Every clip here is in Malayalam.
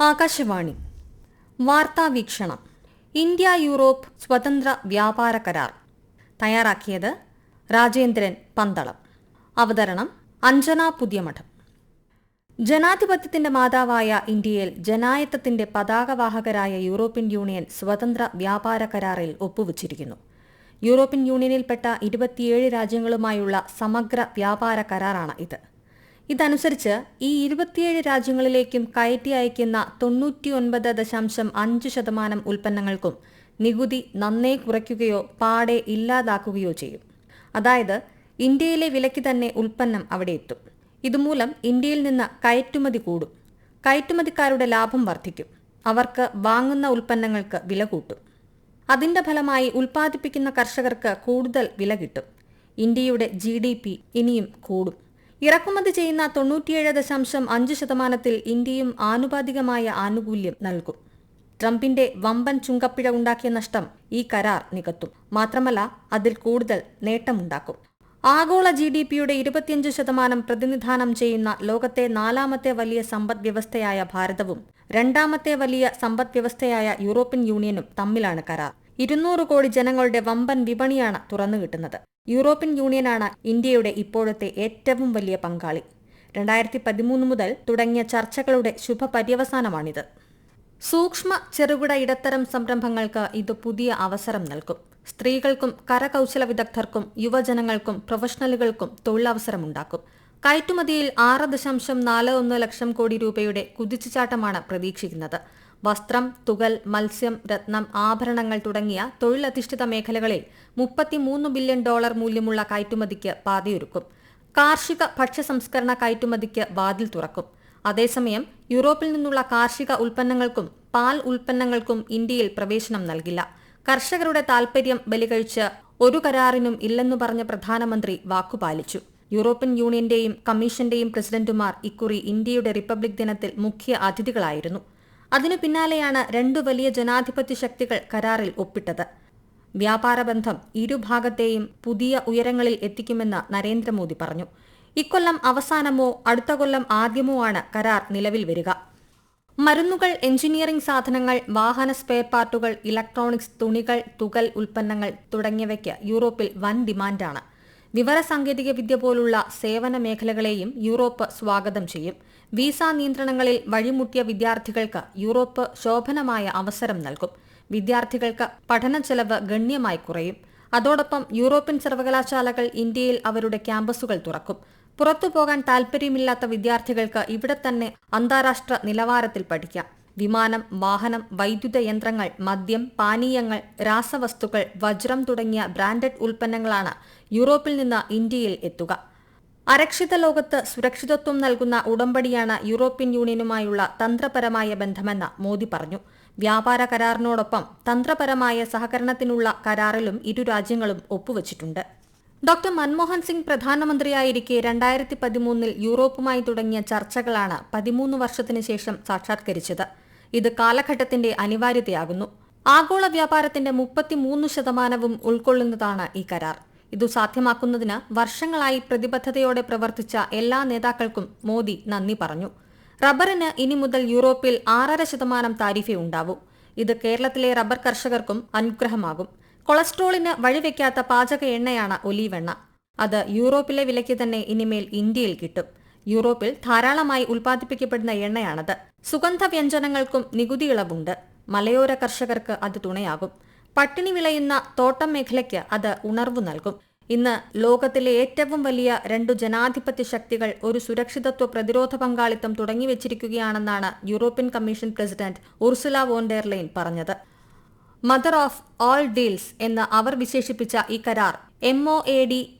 ആകാശവാണി. വാർത്താ വീക്ഷണം. ഇന്ത്യ യൂറോപ്പ് സ്വതന്ത്ര വ്യാപാര കരാർ. തയ്യാറാക്കിയത് രാജേന്ദ്രൻ പന്തളം. അവതരണം അഞ്ജന പുതിയമഠം. ജനാധിപത്യത്തിന്റെ മാതാവായ ഇന്ത്യയിൽ ജനായത്തത്തിന്റെ പതാകവാഹകരായ യൂറോപ്യൻ യൂണിയൻ സ്വതന്ത്ര വ്യാപാര കരാറിൽ ഒപ്പുവച്ചിരിക്കുന്നു. യൂറോപ്യൻ യൂണിയനിൽപ്പെട്ട ഇരുപത്തിയേഴ് രാജ്യങ്ങളുമായുള്ള സമഗ്ര വ്യാപാര കരാറാണ് ഇത്. ഇതനുസരിച്ച് ഈ ഇരുപത്തിയേഴ് രാജ്യങ്ങളിലേക്കും കയറ്റി അയക്കുന്ന തൊണ്ണൂറ്റിയൊൻപത് ദശാംശം അഞ്ച് ശതമാനം ഉൽപ്പന്നങ്ങൾക്കും നികുതി നന്നേ കുറയ്ക്കുകയോ പാടെ ഇല്ലാതാക്കുകയോ ചെയ്യും. അതായത് ഇന്ത്യയിലെ വിലയ്ക്ക് തന്നെ ഉൽപ്പന്നം അവിടെ എത്തും. ഇതുമൂലം ഇന്ത്യയിൽ നിന്ന് കയറ്റുമതി കൂടും. കയറ്റുമതിക്കാരുടെ ലാഭം വർദ്ധിക്കും. അവർക്ക് വാങ്ങുന്ന ഉൽപ്പന്നങ്ങൾക്ക് വില കൂട്ടും. അതിന്റെ ഫലമായി ഉൽപ്പാദിപ്പിക്കുന്ന കർഷകർക്ക് കൂടുതൽ വില കിട്ടും. ഇന്ത്യയുടെ ജി ഇനിയും കൂടും. ഇറക്കുമതി ചെയ്യുന്ന തൊണ്ണൂറ്റിയേഴ് ദശാംശം അഞ്ച് ശതമാനത്തിൽ ഇന്ത്യയും ആനുപാതികമായ ആനുകൂല്യം നൽകും. ട്രംപിന്റെ വമ്പൻ ചുങ്കപ്പിഴ ഉണ്ടാക്കിയ നഷ്ടം ഈ കരാർ നികത്തും. മാത്രമല്ല അതിൽ കൂടുതൽ നേട്ടമുണ്ടാക്കും. ആഗോള ജി ഡി പിയുടെ ഇരുപത്തിയഞ്ച് ശതമാനം പ്രതിനിധാനം ചെയ്യുന്ന ലോകത്തെ നാലാമത്തെ വലിയ സമ്പദ് വ്യവസ്ഥയായ ഭാരതവും രണ്ടാമത്തെ വലിയ സമ്പദ് വ്യവസ്ഥയായ യൂറോപ്യൻ യൂണിയനും തമ്മിലാണ് കരാർ. ഇരുന്നൂറ് കോടി ജനങ്ങളുടെ വമ്പൻ വിപണിയാണ് തുറന്നുകിട്ടുന്നത്. യൂറോപ്യൻ യൂണിയനാണ് ഇന്ത്യയുടെ ഇപ്പോഴത്തെ ഏറ്റവും വലിയ പങ്കാളി. രണ്ടായിരത്തി പതിമൂന്ന് മുതൽ തുടങ്ങിയ ചർച്ചകളുടെ ശുഭപര്യവസാനമാണിത്. സൂക്ഷ്മ ചെറുകിട ഇടത്തരം സംരംഭങ്ങൾക്ക് ഇത് പുതിയ അവസരം നൽകും. സ്ത്രീകൾക്കും കരകൗശല വിദഗ്ധർക്കും യുവജനങ്ങൾക്കും പ്രൊഫഷണലുകൾക്കും തൊഴിലവസരമുണ്ടാക്കും. കയറ്റുമതിയിൽ ആറ് ദശാംശം നാല് ഒന്ന് ലക്ഷം കോടി രൂപയുടെ കുതിച്ചുചാട്ടമാണ് പ്രതീക്ഷിക്കുന്നത്. വസ്ത്രം തുകൽ മത്സ്യം രത്നം ആഭരണങ്ങൾ തുടങ്ങിയ തൊഴിലധിഷ്ഠിത മേഖലകളിൽ മുപ്പത്തിമൂന്ന് ബില്യൺ ഡോളർ മൂല്യമുള്ള കയറ്റുമതിക്ക് പാതയൊരുക്കും. കാർഷിക ഭക്ഷ്യ സംസ്കരണ കയറ്റുമതിക്ക് വാതിൽ തുറക്കും. അതേസമയം യൂറോപ്പിൽ നിന്നുള്ള കാർഷിക ഉൽപ്പന്നങ്ങൾക്കും പാൽ ഉൽപ്പന്നങ്ങൾക്കും ഇന്ത്യയിൽ പ്രവേശനം നൽകില്ല. കർഷകരുടെ താൽപര്യം ബലികഴിച്ച് ഒരു കരാറിനും ഇല്ലെന്നു പറഞ്ഞ പ്രധാനമന്ത്രി വാക്കുപാലിച്ചു. യൂറോപ്യൻ യൂണിയന്റെയും കമ്മീഷന്റെയും പ്രസിഡന്റുമാർ ഇക്കുറി ഇന്ത്യയുടെ റിപ്പബ്ലിക് ദിനത്തിൽ മുഖ്യ അതിഥികളായിരുന്നു. അതിനു പിന്നാലെയാണ് രണ്ടു വലിയ ജനാധിപത്യ ശക്തികൾ കരാറിൽ ഒപ്പിട്ടത്. വ്യാപാര ബന്ധം ഇരുഭാഗത്തെയും പുതിയ ഉയരങ്ങളിൽ എത്തിക്കുമെന്ന് നരേന്ദ്രമോദി പറഞ്ഞു. ഇക്കൊല്ലം അവസാനമോ അടുത്ത കൊല്ലം ആദ്യമോ ആണ് കരാർ നിലവിൽ വരിക. മരുന്നുകൾ എഞ്ചിനീയറിംഗ് സാധനങ്ങൾ വാഹന സ്പെയർ പാർട്ടുകൾ ഇലക്ട്രോണിക്സ് തുണികൾ തുകൽ ഉൽപ്പന്നങ്ങൾ തുടങ്ങിയവയ്ക്ക് യൂറോപ്പിൽ വൻ ഡിമാൻഡാണ്. വിവരസാങ്കേതിക വിദ്യ പോലുള്ള സേവന മേഖലകളെയും യൂറോപ്പ് സ്വാഗതം ചെയ്യും. വിസ നിയന്ത്രണങ്ങളിൽ വഴിമുട്ടിയ വിദ്യാർത്ഥികൾക്ക് യൂറോപ്പ് ശോഭനമായ അവസരം നൽകും. വിദ്യാർത്ഥികൾക്ക് പഠന ചെലവ് ഗണ്യമായി കുറയും. അതോടൊപ്പം യൂറോപ്യൻ സർവകലാശാലകൾ ഇന്ത്യയിൽ അവരുടെ ക്യാമ്പസുകൾ തുറക്കും. പുറത്തു പോകാൻ താൽപ്പര്യമില്ലാത്ത വിദ്യാർത്ഥികൾക്ക് ഇവിടെ തന്നെ അന്താരാഷ്ട്ര നിലവാരത്തിൽ പഠിക്കാം. വിമാനം വാഹനം വൈദ്യുത യന്ത്രങ്ങൾ മദ്യം പാനീയങ്ങൾ രാസവസ്തുക്കൾ വജ്രം തുടങ്ങിയ ബ്രാൻഡഡ് ഉൽപ്പന്നങ്ങളാണ് യൂറോപ്പിൽ നിന്ന് ഇന്ത്യയിൽ എത്തുക. അരക്ഷിത ലോകത്ത് സുരക്ഷിതത്വം നൽകുന്ന ഉടമ്പടിയാണ് യൂറോപ്യൻ യൂണിയനുമായുള്ള തന്ത്രപരമായ ബന്ധമെന്ന് മോദി പറഞ്ഞു. വ്യാപാര കരാറിനോടൊപ്പം തന്ത്രപരമായ സഹകരണത്തിനുള്ള കരാറിലും ഇരു രാജ്യങ്ങളും ഒപ്പുവച്ചിട്ടുണ്ട്. ഡോക്ടർ മൻമോഹൻ സിംഗ് പ്രധാനമന്ത്രിയായിരിക്കെ രണ്ടായിരത്തി പതിമൂന്നിൽ യൂറോപ്പുമായി തുടങ്ങിയ ചർച്ചകളാണ് പതിമൂന്ന് വർഷത്തിനു ശേഷം സാക്ഷാത്കരിച്ചത്. ഇത് കാലഘട്ടത്തിന്റെ അനിവാര്യതയാകുന്നു. ആഗോള വ്യാപാരത്തിന്റെ മുപ്പത്തിമൂന്ന് ശതമാനവും ഉൾക്കൊള്ളുന്നതാണ് ഈ കരാർ. ഇതു സാധ്യമാക്കുന്നതിന് വർഷങ്ങളായി പ്രതിബദ്ധതയോടെ പ്രവർത്തിച്ച എല്ലാ നേതാക്കൾക്കും മോദി നന്ദി പറഞ്ഞു. റബ്ബറിന് ഇനി മുതൽ യൂറോപ്പിൽ ആറര ശതമാനം താരിഫേ ഉണ്ടാവൂ. ഇത് കേരളത്തിലെ റബ്ബർ കർഷകർക്കും അനുഗ്രഹമാകും. കൊളസ്ട്രോളിന് വഴിവെക്കാത്ത പാചക എണ്ണയാണ് ഒലീവെണ്ണ അത് യൂറോപ്പിലെ വിലയ്ക്ക് തന്നെ ഇനിമേൽ ഇന്ത്യയിൽ കിട്ടും. യൂറോപ്പിൽ ധാരാളമായി ഉൽപ്പാദിപ്പിക്കപ്പെടുന്ന എണ്ണയാണത്. സുഗന്ധ വ്യഞ്ജനങ്ങൾക്കും നികുതി ഇളവുണ്ട്. മലയോര കർഷകർക്ക് അത് തുണയാകും. പട്ടിണി വിളയുന്ന തോട്ടം മേഖലയ്ക്ക് അത് ഉണർവ് നൽകും. ഇന്ന് ലോകത്തിലെ ഏറ്റവും വലിയ രണ്ടു ജനാധിപത്യ ശക്തികൾ ഒരു സുരക്ഷിതത്വ പ്രതിരോധ പങ്കാളിത്തം തുടങ്ങിവച്ചിരിക്കുകയാണെന്നാണ് European commission president Ursula von der Leyen പറഞ്ഞത്. മദർ ഓഫ് ഓൾ ഡീൽസ് എന്ന് അവർ വിശേഷിപ്പിച്ച ഈ കരാർ എം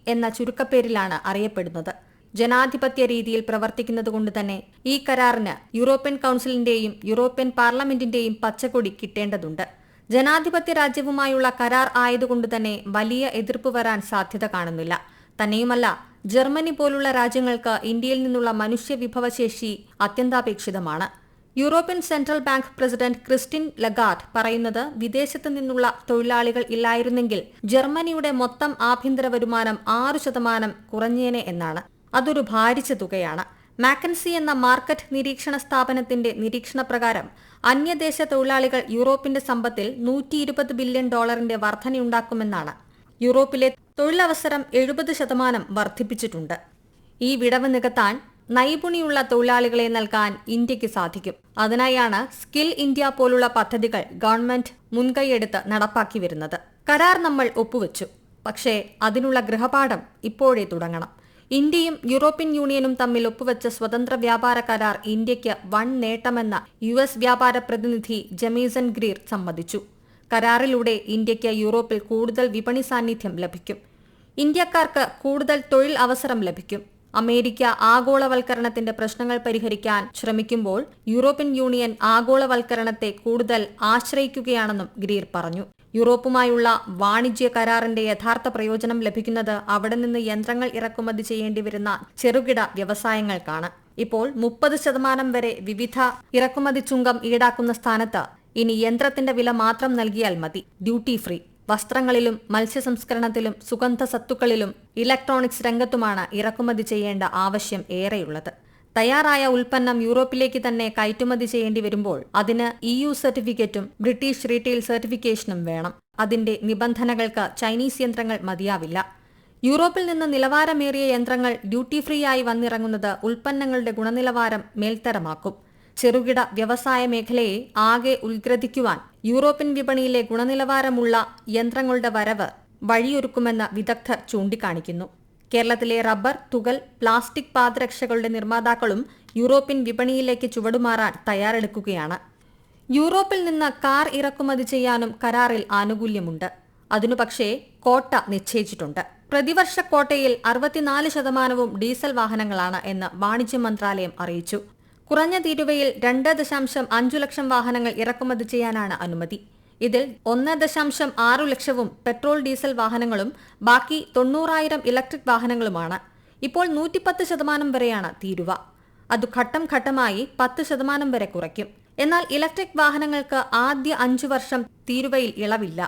എന്ന ചുരുക്കപ്പേരിലാണ് അറിയപ്പെടുന്നത്. ജനാധിപത്യ രീതിയിൽ പ്രവർത്തിക്കുന്നതുകൊണ്ട് തന്നെ ഈ കരാറിന് യൂറോപ്യൻ കൌൺസിലിന്റെയും യൂറോപ്യൻ പാർലമെന്റിന്റെയും പച്ചക്കൊടി കിട്ടേണ്ടതുണ്ട്. ജനാധിപത്യ രാജ്യവുമായുള്ള കരാർ ആയതുകൊണ്ട് തന്നെ വലിയ എതിർപ്പ് വരാൻ സാധ്യത കാണുന്നില്ല. തന്നെയുമല്ല ജർമ്മനി പോലുള്ള രാജ്യങ്ങൾക്ക് ഇന്ത്യയിൽ നിന്നുള്ള മനുഷ്യ വിഭവശേഷി അത്യന്താപേക്ഷിതമാണ്. European central bank president Christine Lagarde പറയുന്നത് വിദേശത്ത് നിന്നുള്ള തൊഴിലാളികൾ ഇല്ലായിരുന്നെങ്കിൽ ജർമ്മനിയുടെ മൊത്തം ആഭ്യന്തര വരുമാനം ആറ് ശതമാനം കുറഞ്ഞേനെ എന്നാണ്. അതൊരു ഭാരിച്ച തുകയാണ്. മാക്കൻസി എന്ന മാർക്കറ്റ് നിരീക്ഷണ സ്ഥാപനത്തിന്റെ നിരീക്ഷണ പ്രകാരം അന്യദേശ തൊഴിലാളികൾ യൂറോപ്പിന്റെ സമ്പത്തിൽ നൂറ്റി ഇരുപത് ബില്യൺ ഡോളറിന്റെ വർധനയുണ്ടാക്കുമെന്നാണ്. യൂറോപ്പിലെ തൊഴിലവസരം എഴുപത് ശതമാനം വർദ്ധിപ്പിച്ചിട്ടുണ്ട് ഈ വിടവ് നികത്താൻ നൈപുണിയുള്ള തൊഴിലാളികളെ നൽകാൻ ഇന്ത്യയ്ക്ക് സാധിക്കും. അതിനായാണ് സ്കിൽ ഇന്ത്യ പോലുള്ള പദ്ധതികൾ ഗവൺമെന്റ് മുൻകൈയെടുത്ത് നടപ്പാക്കി വരുന്നത്. കരാർ നമ്മൾ ഒപ്പുവെച്ചു. പക്ഷേ അതിനുള്ള ഗൃഹപാഠം ഇപ്പോഴേ തുടങ്ങണം. ഇന്ത്യയും യൂറോപ്യൻ യൂണിയനും തമ്മിൽ ഒപ്പുവെച്ച സ്വതന്ത്ര വ്യാപാര കരാർ ഇന്ത്യയ്ക്ക് വൺ നേട്ടമെന്ന് യു എസ് വ്യാപാര പ്രതിനിധി ജമീസൺ ഗ്രീർ സമ്മതിച്ചു. കരാറിലൂടെ ഇന്ത്യയ്ക്ക് യൂറോപ്പിൽ കൂടുതൽ വിപണി സാന്നിധ്യം ലഭിക്കും. ഇന്ത്യക്കാർക്ക് കൂടുതൽ തൊഴിൽ അവസരം ലഭിക്കും. അമേരിക്ക ആഗോളവൽക്കരണത്തിന്റെ പ്രശ്നങ്ങൾ പരിഹരിക്കാൻ ശ്രമിക്കുമ്പോൾ യൂറോപ്യൻ യൂണിയൻ ആഗോളവൽക്കരണത്തെ കൂടുതൽ ആശ്രയിക്കുകയാണെന്നും ഗ്രീർ പറഞ്ഞു. യൂറോപ്പുമായുള്ള വാണിജ്യ കരാറിന്റെ യഥാർത്ഥ പ്രയോജനം ലഭിക്കുന്നത് അവിടെ നിന്ന് യന്ത്രങ്ങൾ ഇറക്കുമതി ചെയ്യേണ്ടി വരുന്ന ചെറുകിട വ്യവസായങ്ങൾക്കാണ്. ഇപ്പോൾ മുപ്പത് ശതമാനം വരെ വിവിധ ഇറക്കുമതി ചുങ്കം ഈടാക്കുന്ന സ്ഥാനത്ത് ഇനി യന്ത്രത്തിന്റെ വില മാത്രം നൽകിയാൽ മതി. Duty free. വസ്ത്രങ്ങളിലും മത്സ്യസംസ്കരണത്തിലും സുഗന്ധ സത്തുക്കളിലും ഇലക്ട്രോണിക്സ് രംഗത്തുമാണ് ഇറക്കുമതി ചെയ്യേണ്ട ആവശ്യം ഏറെയുള്ളത്. തയ്യാറായ ഉൽപ്പന്നം യൂറോപ്പിലേക്ക് തന്നെ കയറ്റുമതി ചെയ്യേണ്ടി വരുമ്പോൾ അതിന് ഇ യു സർട്ടിഫിക്കറ്റും ബ്രിട്ടീഷ് റീറ്റെയിൽ സർട്ടിഫിക്കേഷനും വേണം. അതിന്റെ നിബന്ധനകൾക്ക് ചൈനീസ് യന്ത്രങ്ങൾ മതിയാവില്ല. യൂറോപ്പിൽ നിന്ന് നിലവാരമേറിയ യന്ത്രങ്ങൾ ഡ്യൂട്ടി ഫ്രീ ആയി വന്നിറങ്ങുന്നത് ഉൽപ്പന്നങ്ങളുടെ ഗുണനിലവാരം മേൽത്തരമാക്കും. ചെറുകിട വ്യവസായ മേഖലയെ ആകെ ഉത്ഗ്രഥിക്കുവാൻ യൂറോപ്യൻ വിപണിയിലെ ഗുണനിലവാരമുള്ള യന്ത്രങ്ങളുടെ വരവ് വഴിയൊരുക്കുമെന്ന് വിദഗ്ധർ ചൂണ്ടിക്കാണിക്കുന്നു. കേരളത്തിലെ റബ്ബർ തുകൽ പ്ലാസ്റ്റിക് പാദരക്ഷകളുടെ നിർമ്മാതാക്കളും യൂറോപ്യൻ വിപണിയിലേക്ക് ചുവടുമാറാൻ തയ്യാറെടുക്കുകയാണ്. യൂറോപ്പിൽ നിന്ന് കാർ ഇറക്കുമതി ചെയ്യാനും കരാറിൽ ആനുകൂല്യമുണ്ട്. അതിനു പക്ഷേ കോട്ട നിശ്ചയിച്ചിട്ടുണ്ട്. പ്രതിവർഷ കോട്ടയിൽ അറുപത്തിനാല് ശതമാനവും ഡീസൽ വാഹനങ്ങളാണ് എന്ന് വാണിജ്യ മന്ത്രാലയം അറിയിച്ചു. കുറഞ്ഞ തീരുവയിൽ രണ്ട് ദശാംശം അഞ്ചു ലക്ഷം വാഹനങ്ങൾ ഇറക്കുമതി ചെയ്യാനാണ് അനുമതി. ഇതിൽ ഒന്ന് ദശാംശം ആറു ലക്ഷവും പെട്രോൾ ഡീസൽ വാഹനങ്ങളും ബാക്കി തൊണ്ണൂറായിരം ഇലക്ട്രിക് വാഹനങ്ങളുമാണ്. ഇപ്പോൾ നൂറ്റിപ്പത്ത് ശതമാനം വരെയാണ് തീരുവ. അത് ഘട്ടം ഘട്ടമായി പത്ത് ശതമാനം വരെ കുറയ്ക്കും. എന്നാൽ ഇലക്ട്രിക് വാഹനങ്ങൾക്ക് ആദ്യ അഞ്ചു വർഷം തീരുവയിൽ ഇളവില്ല.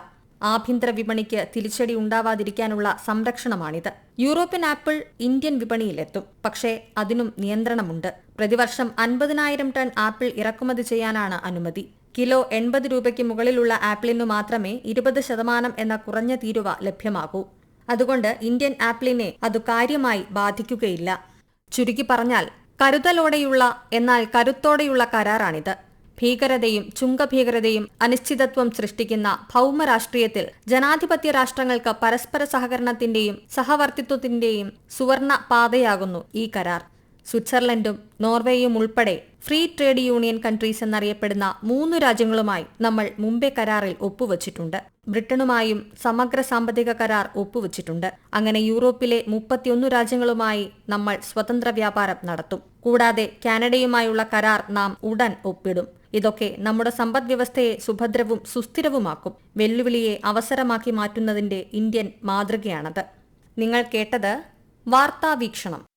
ആഭ്യന്തര വിപണിക്ക് തിരിച്ചടി ഉണ്ടാവാതിരിക്കാനുള്ള സംരക്ഷണമാണിത്. യൂറോപ്യൻ ആപ്പിൾ ഇന്ത്യൻ വിപണിയിലെത്തും. പക്ഷേ അതിനും നിയന്ത്രണമുണ്ട്. പ്രതിവർഷം അൻപതിനായിരം ടൺ ആപ്പിൾ ഇറക്കുമതി ചെയ്യാനാണ് അനുമതി. കിലോ എൺപത് രൂപയ്ക്ക് മുകളിലുള്ള ആപ്പിളിനു മാത്രമേ ഇരുപത് ശതമാനം എന്ന കുറഞ്ഞ തീരുവ ലഭ്യമാകൂ. അതുകൊണ്ട് ഇന്ത്യൻ ആപ്പിളിനെ അത് കാര്യമായി ബാധിക്കുകയില്ല. ചുരുക്കി പറഞ്ഞാൽ കരുതലോടെയുള്ള എന്നാൽ കരുത്തോടെയുള്ള കരാറാണിത്. ഭീകരതയും ചുങ്കഭീകരതയും അനിശ്ചിതത്വം സൃഷ്ടിക്കുന്ന ഭൗമരാഷ്ട്രീയത്തിൽ ജനാധിപത്യ രാഷ്ട്രങ്ങൾക്ക് പരസ്പര സഹകരണത്തിന്റെയും സഹവർത്തിത്വത്തിന്റെയും സുവർണ പാതയാകുന്നു ഈ കരാർ. സ്വിറ്റ്സർലൻഡും നോർവേയും ഉൾപ്പെടെ ഫ്രീ ട്രേഡ് യൂണിയൻ കൺട്രീസ് എന്നറിയപ്പെടുന്ന മൂന്ന് രാജ്യങ്ങളുമായി നമ്മൾ മുംബൈ കരാറിൽ ഒപ്പുവച്ചിട്ടുണ്ട്. ബ്രിട്ടനുമായും സമഗ്ര സാമ്പത്തിക കരാർ ഒപ്പുവച്ചിട്ടുണ്ട്. അങ്ങനെ യൂറോപ്പിലെ മുപ്പത്തിയൊന്ന് രാജ്യങ്ങളുമായി നമ്മൾ സ്വതന്ത്ര വ്യാപാരം നടത്തും. കൂടാതെ കാനഡയുമായുള്ള കരാർ നാം ഉടൻ ഒപ്പിടും. ഇതൊക്കെ നമ്മുടെ സമ്പദ് വ്യവസ്ഥയെ സുഭദ്രവും സുസ്ഥിരവുമാക്കും. വെല്ലുവിളിയെ അവസരമാക്കി മാറ്റുന്നതിന്റെ ഇന്ത്യൻ മാതൃകയാണത്. നിങ്ങൾ കേട്ടത് വാർത്താവീക്ഷണം